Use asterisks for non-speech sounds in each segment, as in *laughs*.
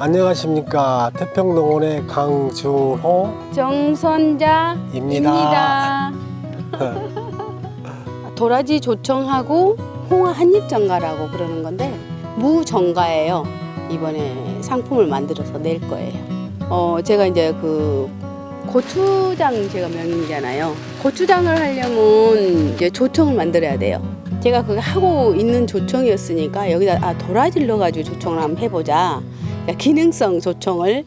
안녕하십니까 태평농원의 강준호입니다. 정선자입니다. *laughs* 도라지 조청하고 홍화 한입 정가라고 그러는 건데 무 정가예요. 이번에 상품을 만들어서 낼 거예요. 어 제가 이제 그 고추장 제가 명인이잖아요. 고추장을 하려면 이제 조청을 만들어야 돼요. 제가 그거 하고 있는 조청이었으니까 여기다 아 도라지를 넣어가지고 조청을 한번 해보자. 기능성 조청을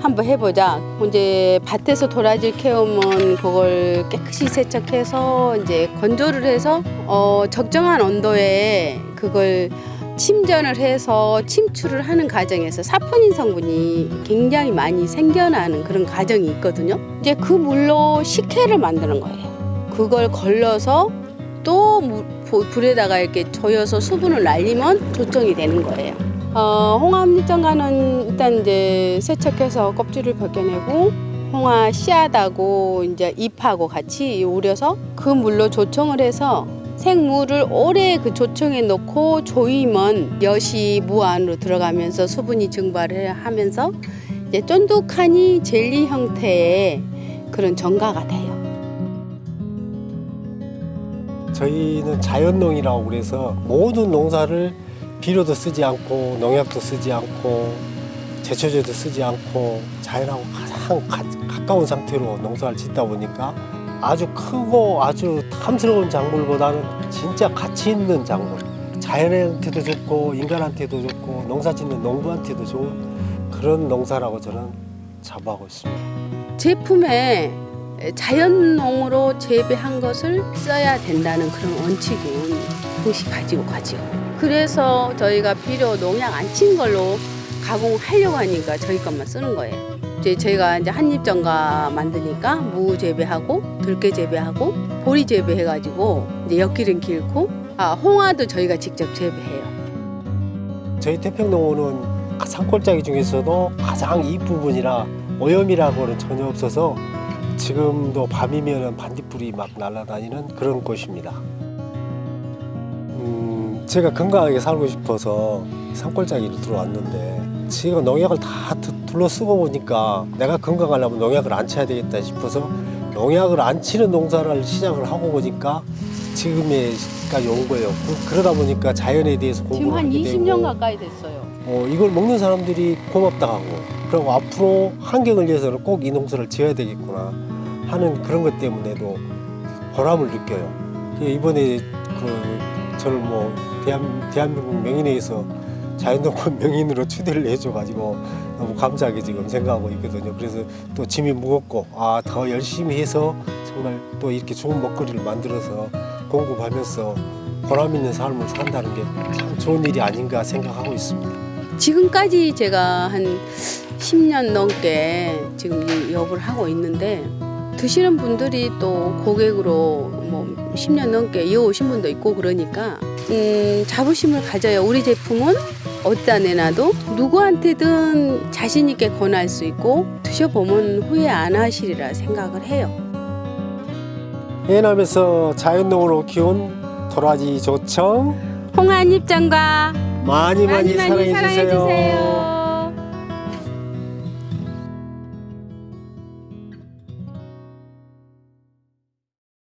한번 해보자. 이제 밭에서 도라지를 캐오면 그걸 깨끗이 세척해서 이제 건조를 해서 어 적정한 온도에 그걸 침전을 해서 침출을 하는 과정에서 사포닌 성분이 굉장히 많이 생겨나는 그런 과정이 있거든요. 이제 그 물로 식혜를 만드는 거예요. 그걸 걸러서 또 불에다가 이렇게 조여서 수분을 날리면 조청이 되는 거예요. 어, 홍합잎정가는 일단 이제 세척해서 껍질을 벗겨내고 홍화 씨앗하고 이제 잎하고 같이 우려서 그 물로 조청을 해서 생물을 오래 그 조청에 넣고 조이면 엿이 무 안으로 들어가면서 수분이 증발을 하면서 이제 쫀득하니 젤리 형태의 그런 정가가 돼요. 저희는 자연농이라고 그래서 모든 농사를 비료도 쓰지 않고 농약도 쓰지 않고 제초제도 쓰지 않고 자연하고 가장 가, 가까운 상태로 농사를 짓다 보니까 아주 크고 아주 탐스러운 작물보다는 진짜 가치 있는 작물 자연한테도 좋고 인간한테도 좋고 농사 짓는 농부한테도 좋은 그런 농사라고 저는 자부하고 있습니다. 제품에 자연농으로 재배한 것을 써야 된다는 그런 원칙은 동시 가지고 가죠. 그래서 저희가 비료 농약 안 친 걸로 가공하려고 하니까 저희 것만 쓰는 거예요. 이제 저희가 이제 한입정가 만드니까 무 재배하고 들깨 재배하고 보리 재배해가지고 이제 엿기름 길고 아 홍화도 저희가 직접 재배해요. 저희 태평농원은 산골짜기 중에서도 가장 이 부분이라 오염이라고는 전혀 없어서 지금도 밤이면 반딧불이 막 날아다니는 그런 곳입니다. 음, 제가 건강하게 살고 싶어서 산골짜기로 들어왔는데 지금 농약을 다 두- 둘러쓰고 보니까 내가 건강하려면 농약을 안 쳐야 되겠다 싶어서 농약을 안 치는 농사를 시작을 하고 보니까 지금에까지 온 거예요. 그- 그러다 보니까 자연에 대해서 공부를 지금 한 하게 20년 되고 가까이 됐어요. 어, 이걸 먹는 사람들이 고맙다 하고 그리고 앞으로 환경을 위해서는 꼭 이 농사를 지어야 되겠구나 하는 그런 것 때문에도 보람을 느껴요. 그 이번에 그 저를 뭐 대한, 대한민국 명인회에서 자연동원 명인으로 추대를 해줘가지고 너무 감사하게 지금 생각하고 있거든요. 그래서 또 짐이 무겁고 아 더 열심히 해서 정말 또 이렇게 좋은 먹거리를 만들어서 공급하면서 보람 있는 삶을 산다는 게 참 좋은 일이 아닌가 생각하고 있습니다. 지금까지 제가 한 10년 넘게 지금 이 영업을 하고 있는데 드시는 분들이 또 고객으로 뭐 10년 넘게 이어오신 분도 있고 그러니까 음, 자부심을 가져요. 우리 제품은 어디다 내놔도 누구한테든 자신 있게 권할 수 있고 드셔보면 후회 안 하시리라 생각을 해요. 해남에서 자연농으로 키운 도라지 조청 홍한 입장과 많이 많이, 많이 많이 사랑해 주세요. 사랑해주세요.